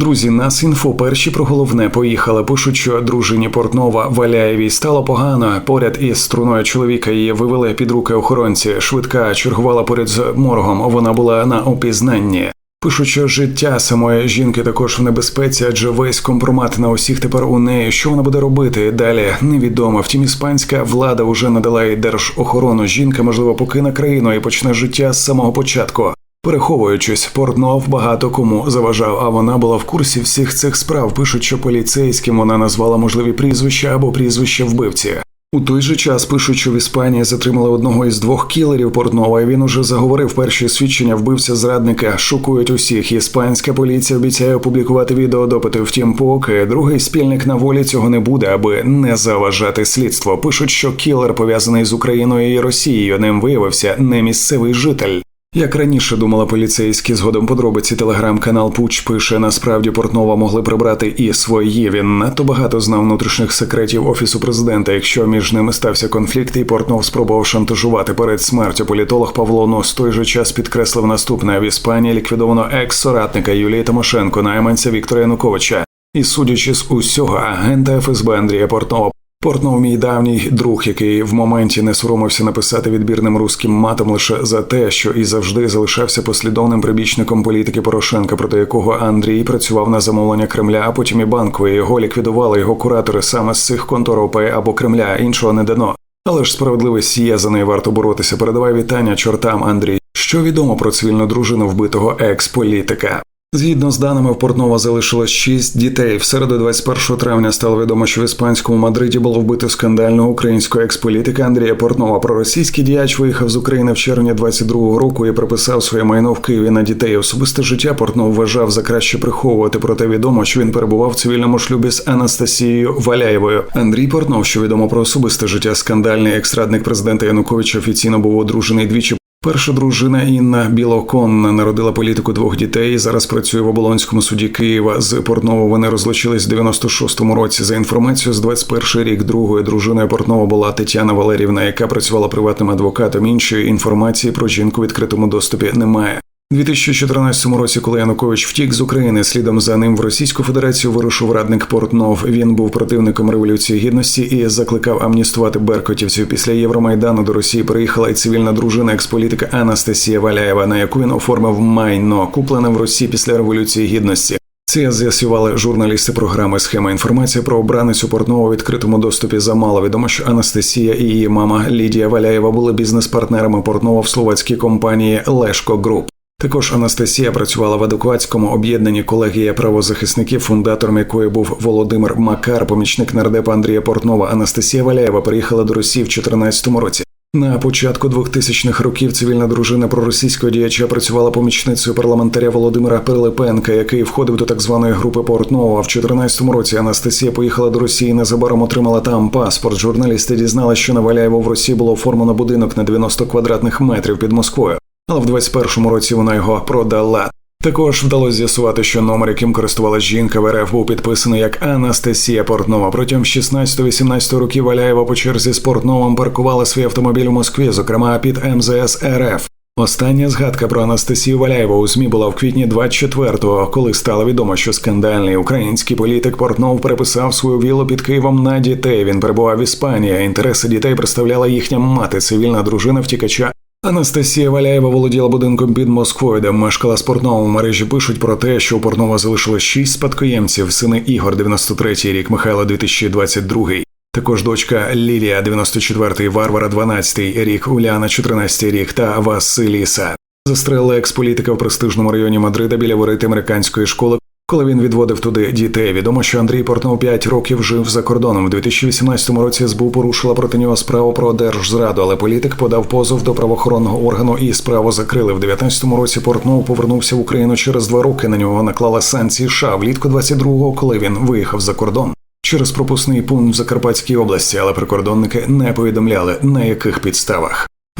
Друзі, нас інфо перші про головне поїхали. Пишуть, що дружині Портнова Валяєвій стало погано. Поряд із струною чоловіка її вивели під руки охоронці. Швидка чергувала поряд з моргом. Вона була на опізнанні. Пишуть, що життя самої жінки також в небезпеці, адже весь компромат на усіх тепер у неї. Що вона буде робити далі? Невідомо. Втім, іспанська влада вже надала їй держохорону. Жінка, можливо, покине країну і почне життя з самого початку. Переховуючись, Портнов багато кому заважав, а вона була в курсі всіх цих справ. Пишуть, що поліцейським вона назвала можливі прізвища або прізвища вбивці. У той же час пишуть, що в Іспанії затримали одного із двох кілерів Портнова. і Він уже заговорив перші свідчення вбивця зрадника. Шокують усіх. Іспанська поліція обіцяє опублікувати відеодопити. Втім, поки другий спільник на волі цього не буде, аби не заважати слідство. Пишуть, що кілер пов'язаний з Україною і Росією. Ним виявився не місцевий житель. Як раніше думала поліцейські, згодом подробиці телеграм-канал Пуч пише: насправді Портнова могли прибрати і свої. Він надто багато знав внутрішніх секретів офісу президента. Якщо між ними стався конфлікт, і Портнов спробував шантажувати перед смертю. Політолог Павло Нос той же час підкреслив наступне в Іспанії ліквідовано екс-соратника Юлії Тимошенко, найманця Віктора Януковича. І судячи з усього, агента ФСБ Андрія Портнова Портнов мій давній друг, який в моменті не соромився написати відбірним руським матом лише за те, що і завжди залишався послідовним прибічником політики Порошенка, проти якого Андрій працював на замовлення Кремля, а потім і банкової його ліквідували його куратори саме з цих контор ОП або Кремля. Іншого не дано. Але ж справедливість є за неї варто боротися. Передавай вітання чортам Андрій. Що відомо про цивільну дружину вбитого екс-політика? Згідно з даними в Портнова залишилось шість дітей. В середу 21 травня стало відомо, що в іспанському Мадриді було вбито скандального українського експолітика Андрія Портнова. Проросійський діяч виїхав з України в червні 22-го року і приписав своє майно в Києві на дітей. Особисте життя Портнов вважав за краще приховувати. Проте відомо, що він перебував в цивільному шлюбі з Анастасією Валяєвою. Андрій Портнов, що відомо про особисте життя, скандальний екстрадник президента Януковича офіційно був одружений двічі. Перша дружина Інна Білоконна народила політику двох дітей. Зараз працює в оболонському суді Києва. З Портнова вони розлучились в 96-му році. За інформацією з 21 рік другою дружиною Портнова була Тетяна Валерівна, яка працювала приватним адвокатом. Іншої інформації про жінку в відкритому доступі немає. 2014 році, коли Янукович втік з України, слідом за ним в Російську Федерацію вирушив радник Портнов. Він був противником революції гідності і закликав амністувати беркотівців. Після Євромайдану до Росії приїхала й цивільна дружина експолітика Анастасія Валяєва, на яку він оформив майно, куплене в Росії після революції гідності. Це з'ясували журналісти програми Схема інформація про обраницю Портнова в відкритому доступі замало. Відомо, що Анастасія і її мама Лідія Валяєва були бізнес-партнерами Портнова в словацькій компанії Лешко Груп. Також Анастасія працювала в адекватському об'єднанні колегія правозахисників, фундатором якої був Володимир Макар, помічник нардепа Андрія Портнова. Анастасія Валяєва приїхала до Росії в 2014 році. На початку 2000-х років цивільна дружина проросійського діяча працювала помічницею парламентаря Володимира Пилипенка, який входив до так званої групи Портнова. В 2014 році Анастасія поїхала до Росії. Незабаром отримала там паспорт. Журналісти дізналися, що на Валяєво в Росії було оформлено будинок на 90 квадратних метрів під Москвою але в 21-му році вона його продала. Також вдалося з'ясувати, що номер, яким користувалася жінка в РФ, був підписаний як Анастасія Портнова. Протягом 16-18 років Валяєва по черзі з Портновим паркувала свій автомобіль у Москві, зокрема під МЗС РФ. Остання згадка про Анастасію Валяєву у ЗМІ була в квітні 24-го, коли стало відомо, що скандальний український політик Портнов переписав свою вілу під Києвом на дітей. Він перебував в Іспанії. Інтереси дітей представляла їхня мати, цивільна дружина втікача Анастасія Валяєва володіла будинком під Москвою, де мешкала спортному мережі. Пишуть про те, що у Портнова залишилось шість спадкоємців: сини Ігор, 93-й рік, Михайло 2022-й. Також дочка Лілія, 94-й, Варвара, 12-й рік, Уляна, 14-й рік та Василіса. Застрелили експолітика в престижному районі Мадрида біля ворити американської школи, коли він відводив туди дітей, відомо, що Андрій Портнов 5 років жив за кордоном. У 2018 році СБУ порушила проти нього справу про держзраду, але політик подав позов до правоохоронного органу і справу закрили. В 2019 році Портнов повернувся в Україну через два роки. На нього наклали санкції США влітку 22-го, коли він виїхав за кордон. Через пропускний пункт в Закарпатській області, але прикордонники не повідомляли на яких підставах.